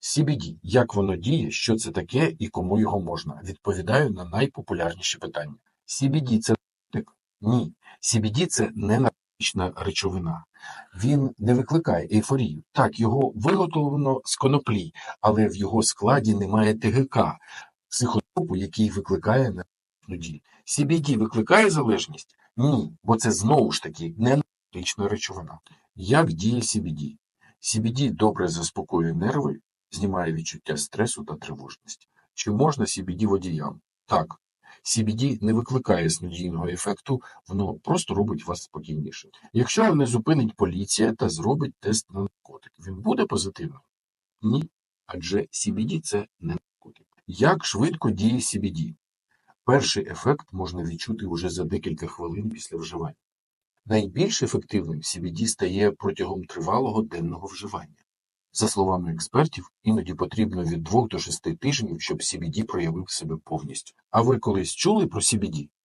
CBD. Як воно діє, що це таке і кому його можна? Відповідаю на найпопулярніші питання. CBD – це наркотик? Ні. CBD – це не наркотична речовина. Він не викликає ейфорію. Так, його виготовлено з коноплі, але в його складі немає ТГК, психотропу, який викликає наркотичну дію. CBD викликає залежність? Ні, бо це знову ж таки не наркотична речовина. Як діє CBD? CBD добре заспокоює нерви, знімає відчуття стресу та тривожності. Чи можна CBD водіям? Так. CBD не викликає снодійного ефекту, воно просто робить вас спокійніше. Якщо не зупинить поліція та зробить тест на наркотик, він буде позитивним? Ні. Адже CBD – це не наркотик. Як швидко діє CBD? Перший ефект можна відчути уже за декілька хвилин після вживання. Найбільш ефективним CBD стає протягом тривалого денного вживання. За словами експертів, іноді потрібно від 2 до 6 тижнів, щоб CBD проявив себе повністю. А ви колись чули про CBD?